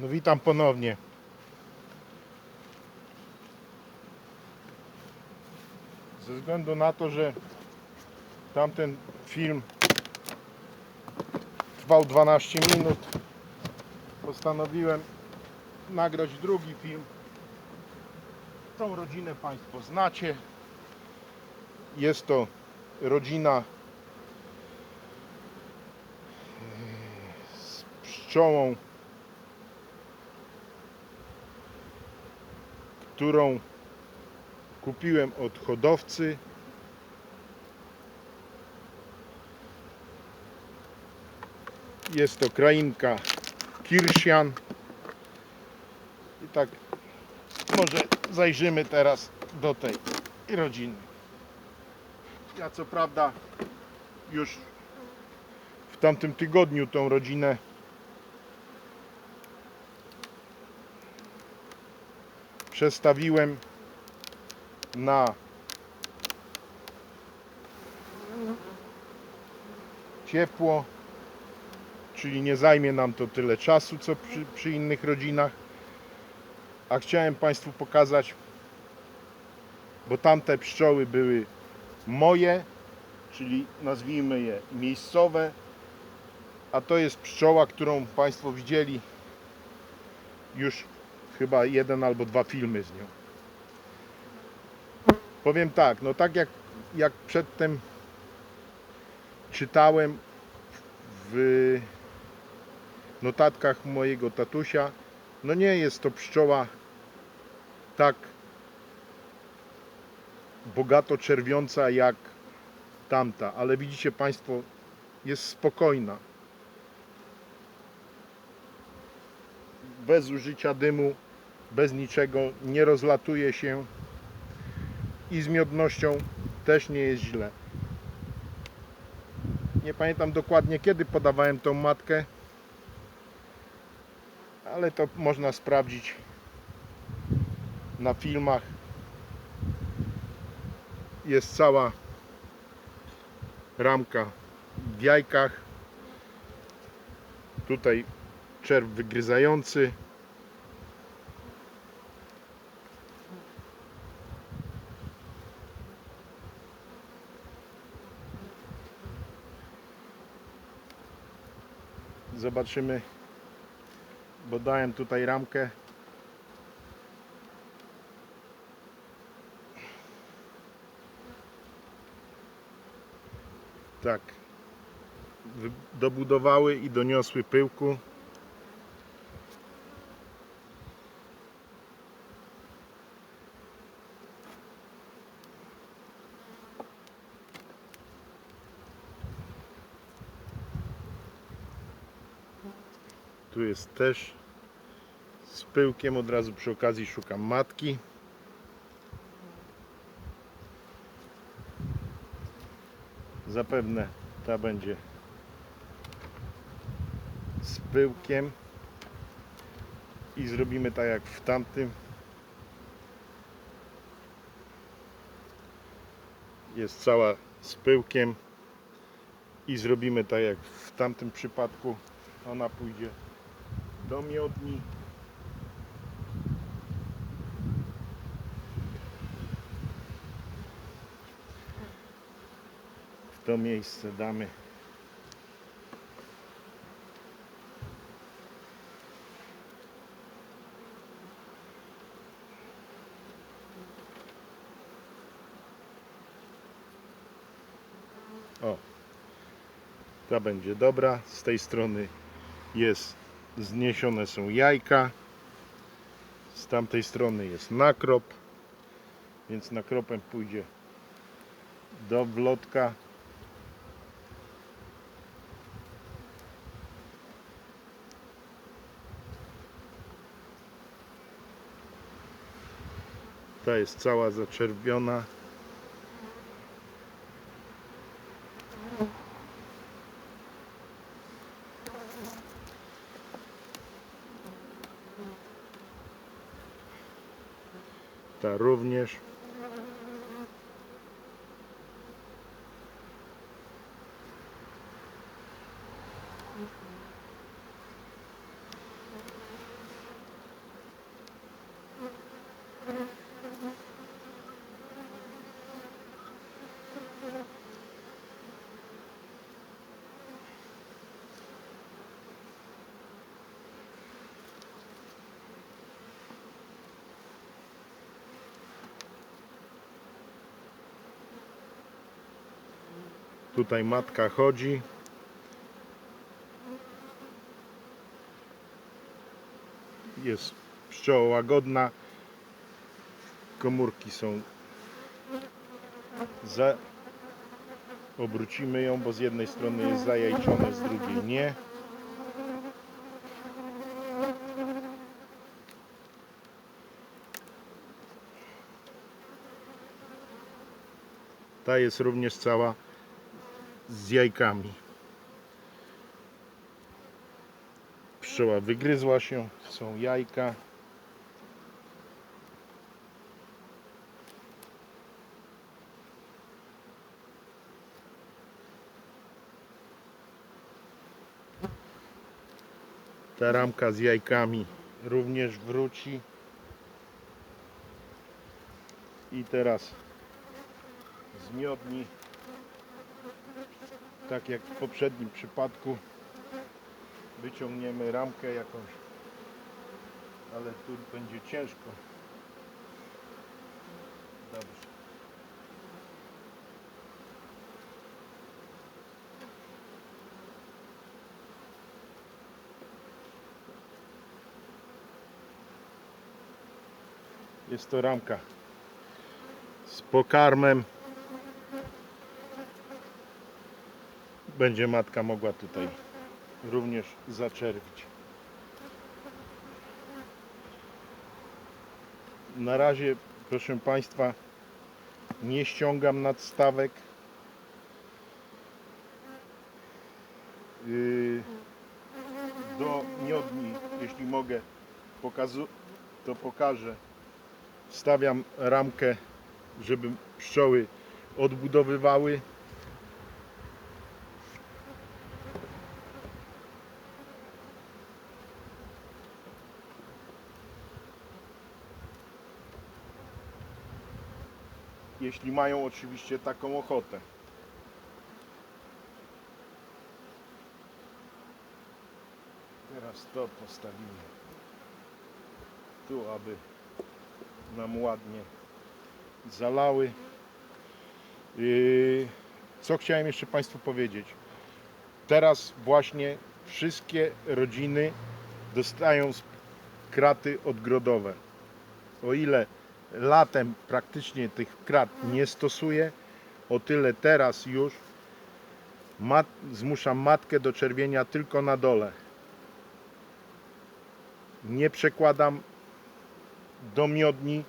No witam ponownie. Ze względu na to, że tamten film trwał 12 minut, postanowiłem nagrać drugi film. Tą rodzinę Państwo znacie. Jest to rodzina z pszczołą, którą kupiłem od hodowcy. Jest to krainka Kirszian. I tak może zajrzymy teraz do tej rodziny. Ja co prawda już w tamtym tygodniu tą rodzinę przestawiłem na ciepło, czyli nie zajmie nam to tyle czasu co przy, przy innych rodzinach. A chciałem Państwu pokazać, bo tamte pszczoły były moje, czyli nazwijmy je miejscowe, a to jest pszczoła, którą Państwo widzieli już chyba jeden albo dwa filmy z nią. Powiem tak, no tak jak, jak przedtem czytałem w notatkach mojego tatusia, no nie jest to pszczoła tak bogato czerwiąca jak tamta, ale widzicie Państwo, jest spokojna. Bez użycia dymu, bez niczego, nie rozlatuje się i z miodnością też nie jest źle. Nie pamiętam dokładnie kiedy podawałem tą matkę, ale to można sprawdzić na filmach. Jest cała ramka w jajkach. Tutaj czerw wygryzający. Zobaczymy, bo dałem tutaj ramkę. Tak. Dobudowały i doniosły pyłku. Tu jest też z pyłkiem. Od razu przy okazji szukam matki. Zapewne ta będzie z pyłkiem i zrobimy tak jak w tamtym. Jest cała z pyłkiem i zrobimy tak jak w tamtym przypadku. Ona pójdzie do miodni. W to miejsce damy O, ta będzie dobra. Z tej strony jest zniesione są jajka. Z tamtej strony jest nakrop. Więc nakropem pójdzie do wlotka. Ta jest cała zaczerwiona. Również. Tutaj matka chodzi. Jest pszczoła łagodna. Komórki są za... Obrócimy ją, bo z jednej strony jest zajajczone, z drugiej nie. Ta jest również cała z jajkami. Pszczoła wygryzła się, są jajka. Ta ramka z jajkami również wróci. I teraz zmiodni. Tak jak w poprzednim przypadku wyciągniemy ramkę jakąś, ale tu będzie ciężko. Dobrze. Jest to ramka z pokarmem. Będzie matka mogła tutaj również zaczerwić. Na razie, proszę Państwa, nie ściągam nadstawek. Yy, Do miodni, jeśli mogę, to pokażę. Stawiam ramkę, żeby pszczoły odbudowywały. Jeśli mają oczywiście taką ochotę. Teraz to postawimy tu, aby nam ładnie zalały. Yy, Co chciałem jeszcze Państwu powiedzieć? Teraz właśnie wszystkie rodziny dostają kraty odgrodowe. O ile latem praktycznie tych krat nie stosuję, o tyle teraz już mat, zmuszam matkę do czerwienia tylko na dole. Nie przekładam do miodni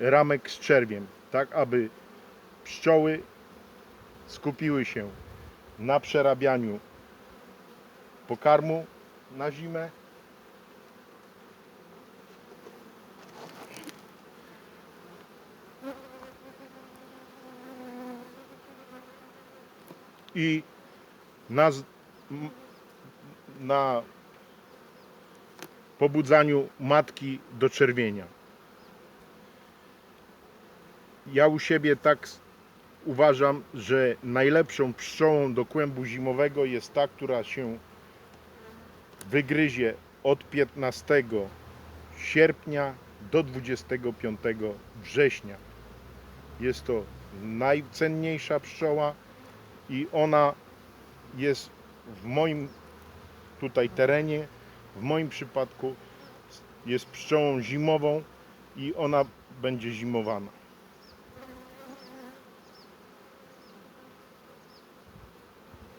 ramek z czerwiem, tak aby pszczoły skupiły się na przerabianiu pokarmu na zimę. I na, na pobudzaniu matki do czerwienia. Ja u siebie tak uważam, że najlepszą pszczołą do kłębu zimowego jest ta, która się wygryzie od 15 sierpnia do 25 września. Jest to najcenniejsza pszczoła i ona jest w moim tutaj terenie, w moim przypadku jest pszczołą zimową i ona będzie zimowana.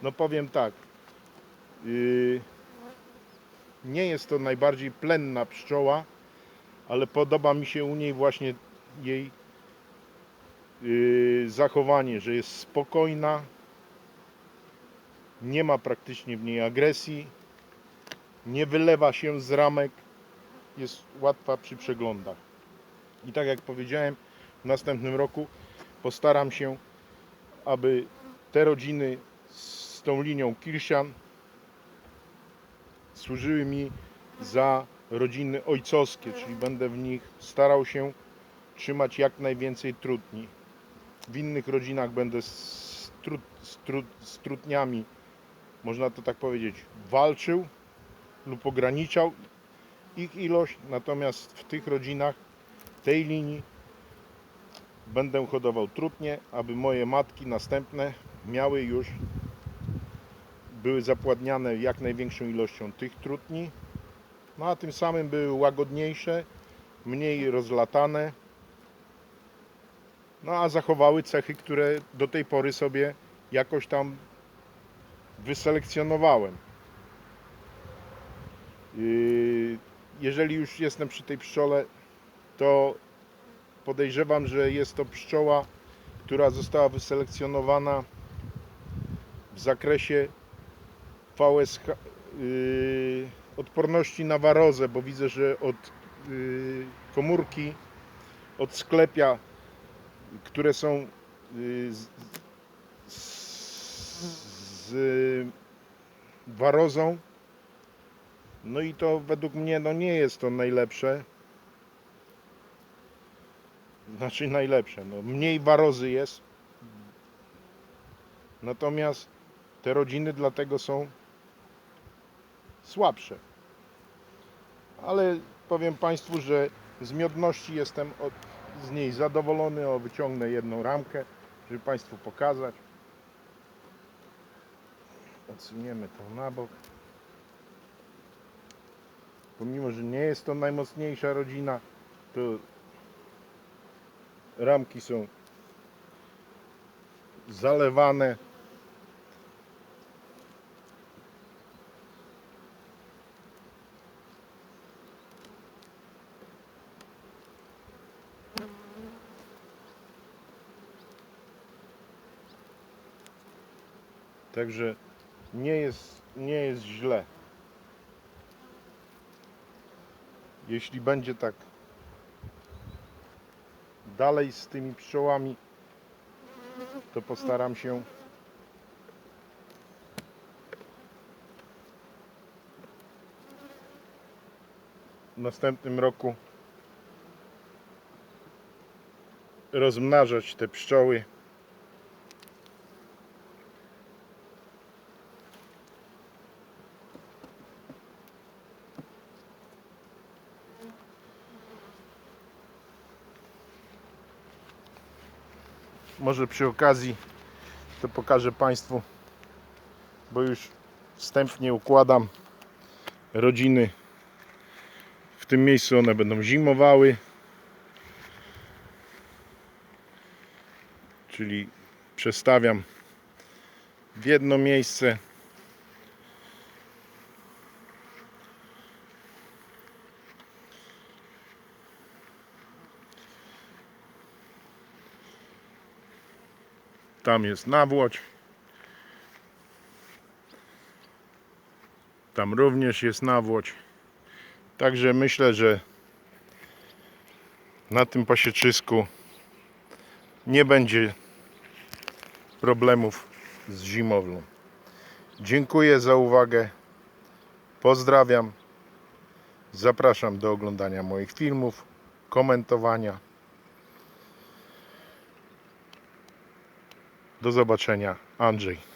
No powiem tak. Yy, nie jest to najbardziej plenna pszczoła, ale podoba mi się u niej właśnie jej yy, zachowanie, że jest spokojna, nie ma praktycznie w niej agresji, nie wylewa się z ramek, jest łatwa przy przeglądach. I tak jak powiedziałem, w następnym roku postaram się, aby te rodziny z tą linią Kirsian służyły mi za rodziny ojcowskie, czyli będę w nich starał się trzymać jak najwięcej trutni. W innych rodzinach będę z, z, z trutniami, można to tak powiedzieć, walczył lub ograniczał ich ilość, natomiast w tych rodzinach tej linii będę hodował trutnie, aby moje matki następne miały już były zapładniane jak największą ilością tych trutni, no a tym samym były łagodniejsze, mniej rozlatane, no a zachowały cechy, które do tej pory sobie jakoś tam wyselekcjonowałem. Jeżeli już jestem przy tej pszczole, to podejrzewam, że jest to pszczoła, która została wyselekcjonowana w zakresie VSH, yy, odporności na warozę, bo widzę, że od yy, komórki, od sklepia, które są z, z, z warozą, no i to według mnie no nie jest to najlepsze. Znaczy najlepsze, no mniej warozy jest. Natomiast te rodziny dlatego są słabsze. Ale powiem Państwu, że z miodności jestem od, z niej zadowolony. O, wyciągnę jedną ramkę, żeby Państwu pokazać. Odsuniemy to na bok. Pomimo, że nie jest to najmocniejsza rodzina, to ramki są zalewane. Także nie jest, nie jest źle. Jeśli będzie tak dalej z tymi pszczołami, to postaram się w następnym roku rozmnażać te pszczoły. Może przy okazji to pokażę Państwu, bo już wstępnie układam rodziny. W tym miejscu one będą zimowały. Czyli przestawiam w jedno miejsce. Tam jest nawłoć. Tam również jest nawłoć. Także myślę, że na tym pasieczysku nie będzie problemów z zimowlą. Dziękuję za uwagę. Pozdrawiam. Zapraszam do oglądania moich filmów, komentowania. Do zobaczenia. Andrzej.